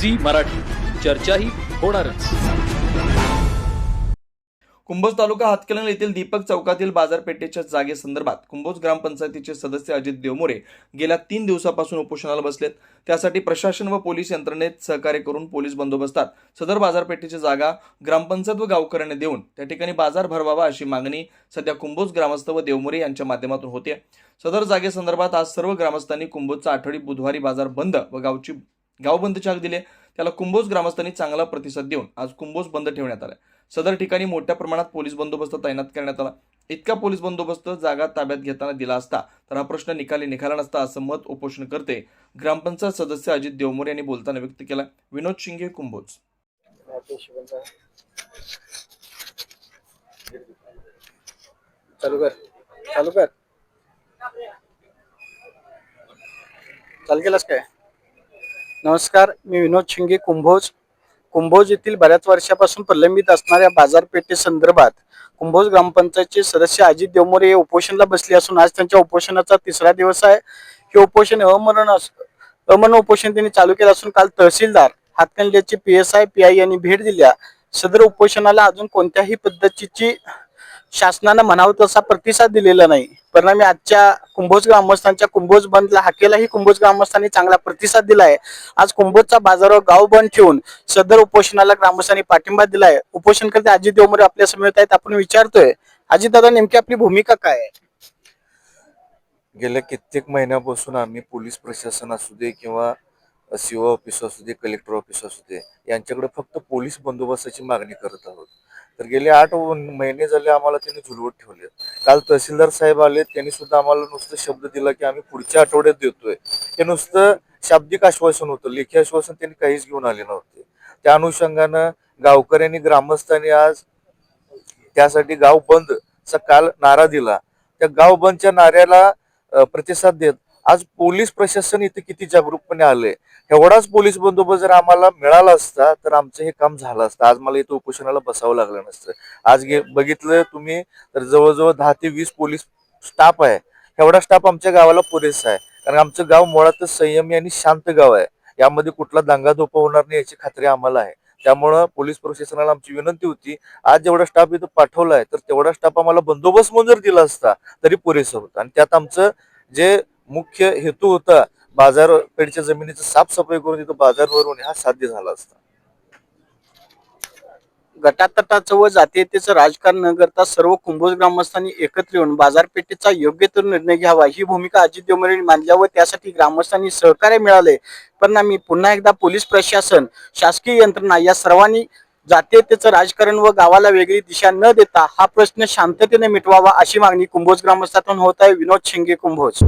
Zee Marathi. चर्चाही होणारच. कुंभोज तालुका हातकलन येथील दीपक चौकातील बाजारपेठेच्या जागेसंदर्भात कुंभोज ग्रामपंचायतीचे सदस्य अजित देवमोरे गेल्या तीन दिवसापासून उपोषणाला बसलेत. त्यासाठी प्रशासन व पोलीस यंत्रणेत सहकार्य करून पोलीस बंदोबस्तात सदर बाजारपेठेची जागा ग्रामपंचायत व गावकऱ्यांनी देऊन त्या ठिकाणी बाजार भरवावा अशी मागणी सध्या कुंभोज ग्रामस्थ व देवमोरे यांच्या माध्यमातून होते. सदर जागेसंदर्भात आज सर्व ग्रामस्थांनी कुंभोजचा आठवडी बुधवारी बाजार बंद व गावची गावबंदचे हाक दिले. त्याला कुंभोज ग्रामस्थांनी चांगला प्रतिसाद देऊन आज कुंभोज बंद ठेवण्यात आला सदर ठिकाणी मोठ्या प्रमाणात पोलीस बंदोबस्त तैनात करण्यात आला. इतका पोलीस बंदोबस्त जागा ताब्यात घेताना दिला असता तर हा प्रश्न निकाली निघाला नसता असं मत उपोषण करते ग्रामपंचायत सदस्य अजित देवमोर यांनी बोलताना व्यक्त केला विनोद शिंगे कुंभोज. चालू कर चालू कर. चालू केलास काय? नमस्कार मी विनोद शिंगे कुंभोज. कुंभोज येथील बऱ्याच वर्षापासून प्रलंबित असणाऱ्या बाजारपेठे संदर्भात कुंभोज ग्रामपंचायतचे सदस्य अजित देवमोरे हे उपोषणला बसले असून आज त्यांच्या उपोषणाचा तिसरा दिवस आहे. हे उपोषण अमरण अस- अमरण उपोषण त्यांनी चालू केलं असून काल tehsildar हातकंड्याचे P S I P I यांनी भेट दिल्या सदर उपोषणाला अजून कोणत्याही पद्धतीची शासनानं म्हणावं तसा प्रतिसाद दिलेला नाही. परिणामी आजच्या कुंभोज ग्रामस्थांच्या कुंभोज बंदला हाकेलाही कुंभोज ग्रामस्थांनी चांगला प्रतिसाद दिलाय आज कुंभोजचा बाजारावर गाव बंद ठेवून सदर उपोषणाला ग्रामस्थांनी पाठिंबा दिलाय. उपोषणकर्ते अजित देवमोरे आपल्या समेत आहेत. आपण विचारतोय अजित दादा नेमकी आपली भूमिका काय आहे? गेल्या कित्येक महिन्यापासून आम्ही पोलीस प्रशासन असू दे किंवा सीओ ऑफिस असू दे कलेक्टर ऑफिस असू दे यांच्याकडे फक्त पोलीस बंदोबस्ताची मागणी करत आहोत. तर गेले आठ महिने झाले आम्हाला त्यांनी झुलवत ठेवले. काल तहसीलदार साहेब आले त्यांनी सुद्धा आम्हाला नुसतं शब्द दिला की आम्ही पुढच्या आठवड्यात देतोय. ते नुसतं शाब्दिक आश्वासन होतं. लेखी आश्वासन त्यांनी काहीच घेऊन आले नव्हते. त्या अनुषंगानं गावकऱ्यांनी ग्रामस्थांनी आज त्यासाठी गाव बंद काल नारा दिला. त्या गाव बंदच्या नाऱ्याला प्रतिसाद देत आज पोलीस प्रशासन इथे किती जागरूकपणे आले एवढाच पोलीस बंदोबस्त जर आम्हाला मिळाला असता तर आमचं हे काम झालं असतं. आज मला इथं उपोषणाला बसावं लागलं नसतं. आज गे बघितलं तुम्ही तर जवळजवळ दहा ते वीस पोलीस स्टाफ आहे. एवढा स्टाफ आमच्या गावाला पुरेसा आहे. कारण आमचं गाव मुळातच संयमी आणि शांत गाव आहे. यामध्ये कुठला दांगा धोपा होणार नाही याची खात्री आम्हाला आहे. त्यामुळं पोलीस प्रशासनाला आमची विनंती होती आज जेवढा स्टाफ इथं पाठवलाय तर तेवढा स्टाफ आम्हाला बंदोबस्त म्हणून जर दिला असता तरी पुरेसं होतं. आणि त्यात आमचं जे मुख्य हेतू होता बाजारपेठच्या जमिनीचं साफसफाई करून तिथं बाजार भरवणे हा साध्य झाला असता. गटातटाचं व जातीयतेचं राजकारण न करता सर्व कुंभोज ग्रामस्थांनी एकत्र येऊन बाजारपेठेचा योग्य तो निर्णय घ्यावा ही भूमिका अजित देवमरे मानल्या मांडल्या व त्यासाठी ग्रामस्थांनी सहकार्य मिळाले. परिणामी पुन्हा एकदा पोलीस प्रशासन शासकीय यंत्रणा या सर्वांनी जातीयतेचं राजकारण व गावाला वेगळी दिशा न देता हा प्रश्न शांततेने मिटवावा अशी मागणी कुंभोज ग्रामस्थातून होत आहे विनोद शिंगे कुंभोज.